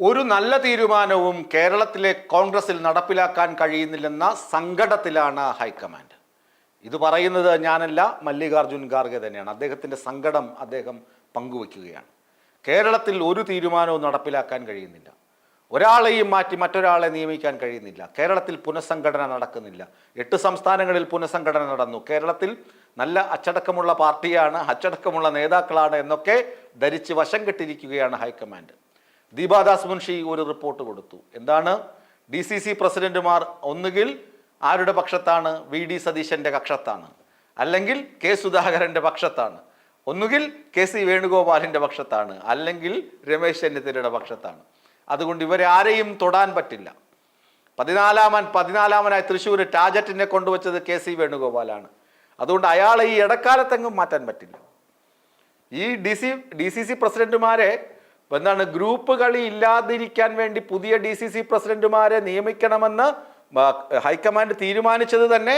ഒരു നല്ല തീരുമാനവും കേരളത്തിലെ കോൺഗ്രസിൽ നടപ്പിലാക്കാൻ കഴിയുന്നില്ലെന്ന സങ്കടത്തിലാണ് ഹൈക്കമാൻഡ്. ഇത് പറയുന്നത് ഞാനല്ല മല്ലികാർജുൻ ഖാർഗെ തന്നെയാണ്. അദ്ദേഹത്തിന്റെ സങ്കടം അദ്ദേഹം പങ്കുവയ്ക്കുകയാണ്. കേരളത്തിൽ ഒരു തീരുമാനവും നടപ്പിലാക്കാൻ കഴിയുന്നില്ല. ഒരാളെയും മാറ്റി മറ്റൊരാളെ നിയമിക്കാൻ കഴിയുന്നില്ല. കേരളത്തിൽ പുനഃസംഘടന നടക്കുന്നില്ല. എട്ട് സംസ്ഥാനങ്ങളിൽ പുനഃസംഘടന നടന്നു. കേരളത്തിൽ നല്ല അച്ചടക്കമുള്ള പാർട്ടിയാണ് അച്ചടക്കമുള്ള നേതാക്കളാണ് എന്നൊക്കെ ധരിച്ച് വശം കെട്ടിരിക്കുകയാണ് ഹൈക്കമാൻഡ്. ദീപാദാസ് മുൻഷി ഒരു റിപ്പോർട്ട് കൊടുത്തു. എന്താണ്? ഡി സി സി പ്രസിഡന്റുമാർ ഒന്നുകിൽ ആരുടെ പക്ഷത്താണ്? വി ഡി സതീശന്റെ പക്ഷത്താണ്. അല്ലെങ്കിൽ കെ സുധാകരന്റെ പക്ഷത്താണ്. ഒന്നുകിൽ കെ സി വേണുഗോപാലിന്റെ പക്ഷത്താണ്. അല്ലെങ്കിൽ രമേശ് ചെന്നിത്തലയുടെ പക്ഷത്താണ്. അതുകൊണ്ട് ഇവരെ ആരെയും തൊടാൻ പറ്റില്ല. പതിനാലാമൻ പതിനാലാമനായി തൃശ്ശൂർ ടാജറ്റിനെ കൊണ്ടുവച്ചത് കെ സി വേണുഗോപാലാണ്. അതുകൊണ്ട് അയാളെ ഈ ഇടക്കാലത്തെങ്ങും മാറ്റാൻ പറ്റില്ല. ഈ D C D C C പ്രസിഡന്റുമാരെ എന്താണ് ഗ്രൂപ്പ് കളി ഇല്ലാതിരിക്കാൻ വേണ്ടി പുതിയ ഡി സി സി പ്രസിഡന്റുമാരെ നിയമിക്കണമെന്ന് ഹൈക്കമാൻഡ് തീരുമാനിച്ചത് തന്നെ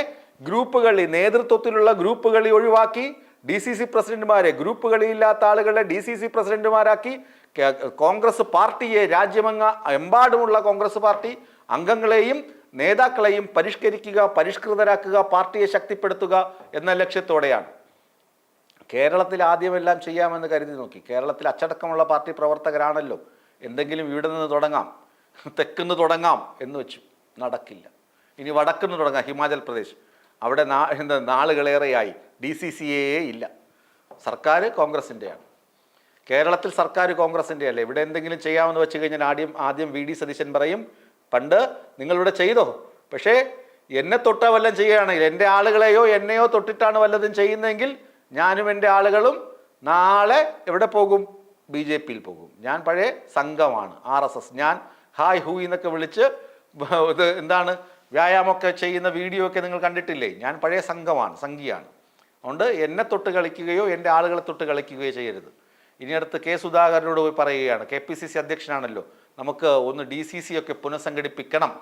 ഗ്രൂപ്പ് കളി നേതൃത്വത്തിലുള്ള ഗ്രൂപ്പ് കളി ഒഴിവാക്കി ഡി സി സി പ്രസിഡന്റുമാരെ ഗ്രൂപ്പ് കളിയില്ലാത്ത ആളുകളെ ഡി സി സി പ്രസിഡന്റുമാരാക്കി കോൺഗ്രസ് പാർട്ടിയെ രാജ്യമെങ്ങ എമ്പാടുമുള്ള കോൺഗ്രസ് പാർട്ടി അംഗങ്ങളെയും നേതാക്കളെയും പരിഷ്കരിക്കുക പരിഷ്കൃതരാക്കുക പാർട്ടിയെ ശക്തിപ്പെടുത്തുക എന്ന ലക്ഷ്യത്തോടെയാണ്. കേരളത്തിൽ ആദ്യമെല്ലാം ചെയ്യാമെന്ന് കരുതി നോക്കി. കേരളത്തിൽ അച്ചടക്കമുള്ള പാർട്ടി പ്രവർത്തകരാണല്ലോ. എന്തെങ്കിലും ഇവിടെ നിന്ന് തുടങ്ങാം. തെക്കുന്ന് തുടങ്ങാം എന്ന് വെച്ചു നടക്കില്ല. ഇനി വടക്കുന്ന് തുടങ്ങാം ഹിമാചൽ പ്രദേശ്. അവിടെ നാ എന്താ നാളുകളേറെയായി. ഡി സി സി എ ഇല്ല. സർക്കാർ കോൺഗ്രസിന്റെയാണ് കേരളത്തിൽ സർക്കാർ കോൺഗ്രസിന്റെ അല്ലേ ഇവിടെ എന്തെങ്കിലും ചെയ്യാമെന്ന് വെച്ച് കഴിഞ്ഞാൽ ആദ്യം ആദ്യം വി ഡി സതീശൻ പറയും പണ്ട് നിങ്ങളിവിടെ ചെയ്തോ? പക്ഷേ എന്നെ തൊട്ടാ വല്ലതും ചെയ്യുകയാണെങ്കിൽ എന്റെ ആളുകളെയോ എന്നെയോ തൊട്ടിട്ടാണ് വല്ലതും ചെയ്യുന്നതെങ്കിൽ ഞാനും എന്റെ ആളുകളും നാളെ എവിടെ പോകും? ബി ജെ പിയിൽ പോകും. ഞാൻ പഴയ സംഘമാണ് ആർ എസ് എസ്. ഞാൻ ഹായ് ഹൂ എന്നൊക്കെ വിളിച്ച് ഇത് എന്താണ് വ്യായാമമൊക്കെ ചെയ്യുന്ന വീഡിയോ ഒക്കെ നിങ്ങൾ കണ്ടിട്ടില്ലേ? ഞാൻ പഴയ സംഘമാണ് സംഘിയാണ്. അതുകൊണ്ട് എന്നെ തൊട്ട് കളിക്കുകയോ എന്റെ ആളുകളെ തൊട്ട് കളിക്കുകയോ ചെയ്യരുത്. ഇനി അടുത്ത് കെ സുധാകരനോട് പോയി പറയുകയാണ്. കെ പി സി സി അധ്യക്ഷനാണല്ലോ. നമുക്ക് ഒന്ന് ഡി സി സി ഒക്കെ പുനഃസംഘടിപ്പിക്കണം.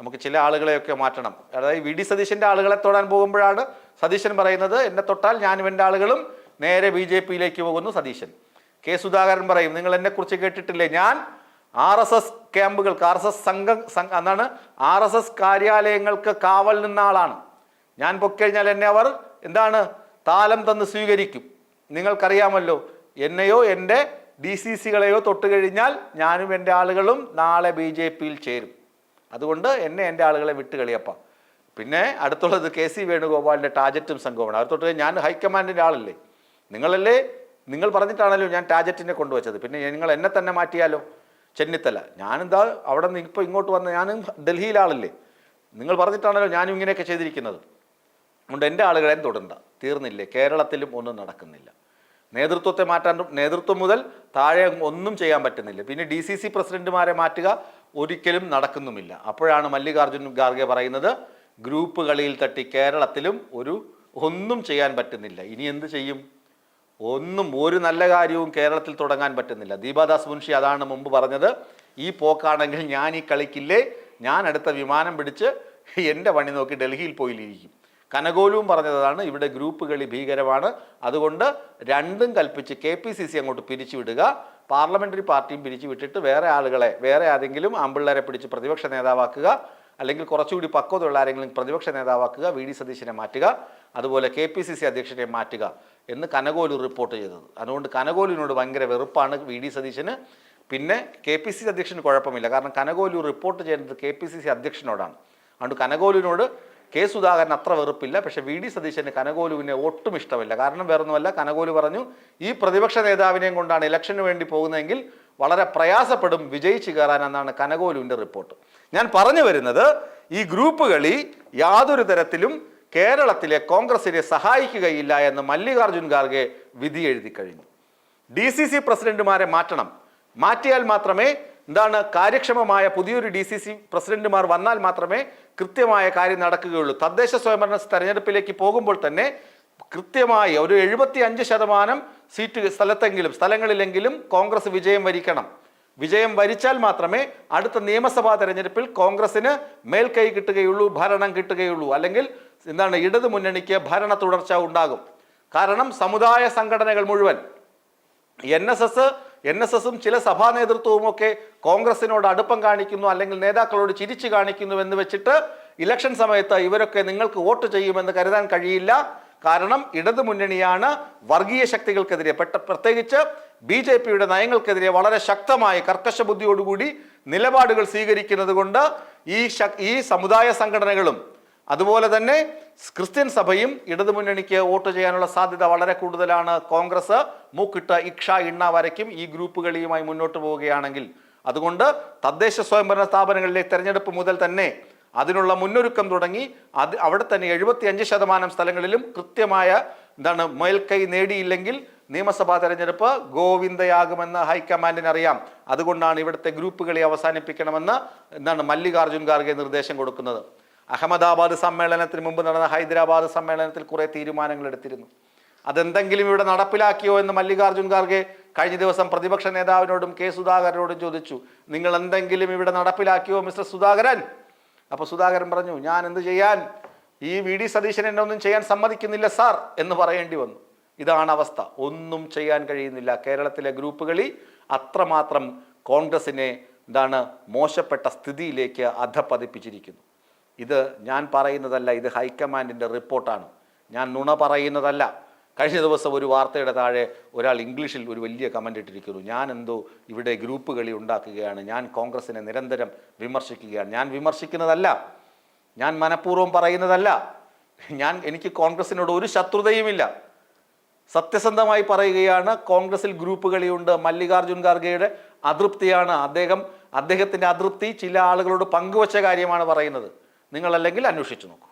നമുക്ക് ചില ആളുകളെയൊക്കെ മാറ്റണം. അതായത് വി ഡി സതീശന്റെ ആളുകളെ തൊടാൻ പോകുമ്പോഴാണ് സതീശൻ പറയുന്നത് എന്നെ തൊട്ടാൽ ഞാനും എന്റെ ആളുകളും നേരെ ബി ജെ പിയിലേക്ക് പോകുന്നു സതീശൻ. കെ സുധാകരൻ പറയും നിങ്ങൾ എന്നെക്കുറിച്ച് കേട്ടിട്ടില്ലേ? ഞാൻ ആർ എസ് എസ് ക്യാമ്പുകൾക്ക് ആർ എസ് എസ് സംഘം എന്നാണ് ആർ എസ് എസ് കാര്യാലയങ്ങൾക്ക് കാവൽ നിന്ന ആളാണ്. ഞാൻ പൊക്കഴിഞ്ഞാൽ എന്നെ അവർ എന്താണ്? താലം തന്ന് സ്വീകരിക്കും. നിങ്ങൾക്കറിയാമല്ലോ എന്നെയോ എന്റെ ഡി സി സികളെയോ തൊട്ട് കഴിഞ്ഞാൽ ഞാനും എന്റെ ആളുകളും നാളെ ബി ജെ പിയിൽ ചേരും. അതുകൊണ്ട് എന്നെ എന്റെ ആളുകളെ വിട്ട് കളിയപ്പം. പിന്നെ അടുത്തുള്ളത് കെ സി വേണുഗോപാലിന്റെ ടാജറ്റും സംഘവുമാണ് അവർ തൊട്ട് ഞാൻ ഹൈക്കമാൻഡിന്റെ ആളല്ലേ. നിങ്ങളല്ലേ നിങ്ങൾ പറഞ്ഞിട്ടാണല്ലോ ഞാൻ ടാജറ്റിനെ കൊണ്ടുവച്ചത്. പിന്നെ നിങ്ങൾ എന്നെ തന്നെ മാറ്റിയാലോ? ചെന്നിത്തല. ഞാനെന്താ അവിടെ നിന്ന് ഇപ്പോൾ ഇങ്ങോട്ട് വന്ന ഞാനും ഡൽഹിയിലാളല്ലേ നിങ്ങൾ പറഞ്ഞിട്ടാണല്ലോ ഞാനും ഇങ്ങനെയൊക്കെ ചെയ്തിരിക്കുന്നത്. അതുകൊണ്ട് എന്റെ ആളുകളെ തൊടണ്ട. തീർന്നില്ലേ? കേരളത്തിലും ഒന്നും നടക്കുന്നില്ല. നേതൃത്വത്തെ മാറ്റാൻ നേതൃത്വം മുതൽ താഴെ ഒന്നും ചെയ്യാൻ പറ്റുന്നില്ല. പിന്നെ ഡി സി സി പ്രസിഡന്റുമാരെ മാറ്റുക ഒരിക്കലും നടക്കുന്നുമില്ല. അപ്പോഴാണ് മല്ലികാർജുൻ ഖാർഗെ പറയുന്നത് ഗ്രൂപ്പ് കളിയിൽ തട്ടി കേരളത്തിലും ഒരു ഒന്നും ചെയ്യാൻ പറ്റുന്നില്ല. ഇനി എന്ത് ചെയ്യും? ഒന്നും ഒരു നല്ല കാര്യവും കേരളത്തിൽ തുടങ്ങാൻ പറ്റുന്നില്ല. ദീപാദാസ് മുൻഷി അതാണ് മുമ്പ് പറഞ്ഞത് ഈ പോക്കാണെങ്കിൽ ഞാൻ ഈ കളിക്കില്ലേ? ഞാൻ അടുത്ത വിമാനം പിടിച്ച് എന്റെ പണി നോക്കി ഡൽഹിയിൽ പോയില്ലിരിക്കും കനകോലുവും പറഞ്ഞതാണ് ഇവിടെ ഗ്രൂപ്പ് കളി ഭീകരമാണ്. അതുകൊണ്ട് രണ്ടും കൽപ്പിച്ച് കെ പി സി സി അങ്ങോട്ട് പിരിച്ചുവിടുക. പാർലമെന്ററി പാർട്ടിയും പിരിച്ചു വിട്ടിട്ട് വേറെ ആളുകളെ വേറെ ആരെങ്കിലും ആമ്പിള്ളേരെ പിടിച്ച് പ്രതിപക്ഷ നേതാവാക്കുക അല്ലെങ്കിൽ കുറച്ചുകൂടി പക്വതയുള്ള ആരെങ്കിലും പ്രതിപക്ഷ നേതാവാക്കുക വി ഡി സതീശനെ മാറ്റുക അതുപോലെ കെ പി സി സി അധ്യക്ഷനെ മാറ്റുക എന്ന് കനകോലു റിപ്പോർട്ട് ചെയ്തത്. അതുകൊണ്ട് കനകോലുവിനോട് ഭയങ്കര വെറുപ്പാണ് വി ഡി സതീശന്. പിന്നെ കെ പി സി സി അധ്യക്ഷന് കുഴപ്പമില്ല. കാരണം കനകോലു റിപ്പോർട്ട് ചെയ്യേണ്ടത് കെ പി സി സി അധ്യക്ഷനോടാണ്. അതുകൊണ്ട് കനകോലുവിനോട് കെ സുധാകരൻ അത്ര വെറുപ്പില്ല പക്ഷേ വി ഡി സതീശന് കനകോലുവിനെ ഒട്ടും ഇഷ്ടമില്ല. കാരണം വേറൊന്നുമല്ല കനകോലു പറഞ്ഞു ഈ പ്രതിപക്ഷ നേതാവിനെയും കൊണ്ടാണ് ഇലക്ഷന് വേണ്ടി പോകുന്നതെങ്കിൽ വളരെ പ്രയാസപ്പെടും വിജയിച്ചു കയറാൻ എന്നാണ് കനകോലുവിന്റെ റിപ്പോർട്ട്. ഞാൻ പറഞ്ഞു വരുന്നത് ഈ ഗ്രൂപ്പ് കളി യാതൊരു തരത്തിലും കേരളത്തിലെ കോൺഗ്രസിനെ സഹായിക്കുകയില്ല എന്ന് മല്ലികാർജുൻ ഖാർഗെ വിധി എഴുതി കഴിഞ്ഞു. ഡി സി സി പ്രസിഡന്റുമാരെ മാറ്റണം. മാറ്റിയാൽ മാത്രമേ എന്താണ് കാര്യക്ഷമമായ പുതിയൊരു ഡി സി സി പ്രസിഡന്റുമാർ വന്നാൽ മാത്രമേ കൃത്യമായ കാര്യം നടക്കുകയുള്ളൂ. തദ്ദേശ സ്വയംഭരണ തെരഞ്ഞെടുപ്പിലേക്ക് പോകുമ്പോൾ തന്നെ കൃത്യമായി ഒരു എഴുപത്തി അഞ്ച് ശതമാനം സീറ്റ് സ്ഥലത്തെങ്കിലും സ്ഥലങ്ങളിലെങ്കിലും കോൺഗ്രസ് വിജയം വരിക്കണം. വിജയം വരിച്ചാൽ മാത്രമേ അടുത്ത നിയമസഭാ തെരഞ്ഞെടുപ്പിൽ കോൺഗ്രസിന് മേൽക്കൈ കിട്ടുകയുള്ളൂ ഭരണം കിട്ടുകയുള്ളൂ. അല്ലെങ്കിൽ എന്താണ് ഇടതു മുന്നണിക്ക് ഭരണ തുടർച്ച ഉണ്ടാകും. കാരണം സമുദായ സംഘടനകൾ മുഴുവൻ N S S N S എസും ചില സഭാ നേതൃത്വവും ഒക്കെ കോൺഗ്രസിനോട് അടുപ്പം കാണിക്കുന്നു അല്ലെങ്കിൽ നേതാക്കളോട് ചിരിച്ചു കാണിക്കുന്നു എന്ന് വെച്ചിട്ട് ഇലക്ഷൻ സമയത്ത് ഇവരൊക്കെ നിങ്ങൾക്ക് വോട്ട് ചെയ്യുമെന്ന് കരുതാൻ കഴിയില്ല. കാരണം ഇടതു മുന്നണിയാണ് വർഗീയ ശക്തികൾക്കെതിരെ പ്രത്യേകിച്ച് ബി ജെ പിയുടെ നയങ്ങൾക്കെതിരെ വളരെ ശക്തമായ കർക്കശ ബുദ്ധിയോടുകൂടി നിലപാടുകൾ സ്വീകരിക്കുന്നത് കൊണ്ട് ഈ ഈ സമുദായ സംഘടനകളും അതുപോലെ തന്നെ ക്രിസ്ത്യൻ സഭയും ഇടതുമുന്നണിക്ക് വോട്ട് ചെയ്യാനുള്ള സാധ്യത വളരെ കൂടുതലാണ്. കോൺഗ്രസ് മൂക്കിട്ട ഇക്ഷ ഇണ്ണ വരയ്ക്കും ഈ ഗ്രൂപ്പുകളിയുമായി മുന്നോട്ട് പോവുകയാണെങ്കിൽ. അതുകൊണ്ട് തദ്ദേശ സ്വയംഭരണ സ്ഥാപനങ്ങളിലെ തെരഞ്ഞെടുപ്പ് മുതൽ തന്നെ അതിനുള്ള മുന്നൊരുക്കം തുടങ്ങി. അത് അവിടെ തന്നെ എഴുപത്തി അഞ്ച് ശതമാനം സ്ഥലങ്ങളിലും കൃത്യമായ എന്താണ് മേൽക്കൈ നേടിയില്ലെങ്കിൽ നിയമസഭാ തെരഞ്ഞെടുപ്പ് ഗോവിന്ദയാകുമെന്ന് ഹൈക്കമാൻഡിന് അറിയാം അതുകൊണ്ടാണ് ഇവിടുത്തെ ഗ്രൂപ്പുകളെ അവസാനിപ്പിക്കണമെന്ന് എന്താണ് മല്ലികാർജുൻ ഖാർഗെ നിർദ്ദേശം കൊടുക്കുന്നത്. അഹമ്മദാബാദ് സമ്മേളനത്തിന് മുമ്പ് നടന്ന ഹൈദരാബാദ് സമ്മേളനത്തിൽ കുറേ തീരുമാനങ്ങൾ എടുത്തിരുന്നു. അതെന്തെങ്കിലും ഇവിടെ നടപ്പിലാക്കിയോ എന്ന് മല്ലികാർജുൻ ഖാർഗെ കഴിഞ്ഞ ദിവസം പ്രതിപക്ഷ നേതാവിനോടും കെ സുധാകരനോടും ചോദിച്ചു. നിങ്ങൾ എന്തെങ്കിലും ഇവിടെ നടപ്പിലാക്കിയോ മിസ്റ്റർ സുധാകരൻ? അപ്പോൾ സുധാകരൻ പറഞ്ഞു ഞാൻ എന്ത് ചെയ്യാൻ? ഈ വി. ഡി. സതീശൻ എന്നെ ഒന്നും ചെയ്യാൻ സമ്മതിക്കുന്നില്ല സാർ എന്ന് പറയേണ്ടി വന്നു. ഇതാണ് അവസ്ഥ. ഒന്നും ചെയ്യാൻ കഴിയുന്നില്ല. കേരളത്തിലെ ഗ്രൂപ്പുകളി അത്രമാത്രം കോൺഗ്രസിനെ എന്താണ് മോശപ്പെട്ട സ്ഥിതിയിലേക്ക് അധപ്പതിപ്പിച്ചിരിക്കുന്നു ഇത് ഞാൻ പറയുന്നതല്ല ഇത് ഹൈക്കമാൻഡിന്റെ റിപ്പോർട്ടാണ്. ഞാൻ നുണ പറയുന്നതല്ല. കഴിഞ്ഞ ദിവസം ഒരു വാർത്തയുടെ താഴെ ഒരാൾ ഇംഗ്ലീഷിൽ ഒരു വലിയ കമന്റ് ഇട്ടിരിക്കുന്നു. ഞാൻ എന്തോ ഇവിടെ ഗ്രൂപ്പ് കളി ഉണ്ടാക്കുകയാണ്. ഞാൻ കോൺഗ്രസിനെ നിരന്തരം വിമർശിക്കുകയാണ്. ഞാൻ വിമർശിക്കുന്നതല്ല. ഞാൻ മനഃപൂർവം പറയുന്നതല്ല. ഞാൻ എനിക്ക് കോൺഗ്രസിനോട് ഒരു ശത്രുതയുമില്ല. സത്യസന്ധമായി പറയുകയാണ് കോൺഗ്രസിൽ ഗ്രൂപ്പ് കളിയുണ്ട്. മല്ലികാർജുൻ ഖാർഗെയുടെ അതൃപ്തിയാണ്. അദ്ദേഹം അദ്ദേഹത്തിന്റെ അതൃപ്തി ചില ആളുകളോട് പങ്കുവച്ച കാര്യമാണ് പറയുന്നത്. നിങ്ങളല്ലെങ്കിൽ അന്വേഷിച്ചു നോക്കൂ.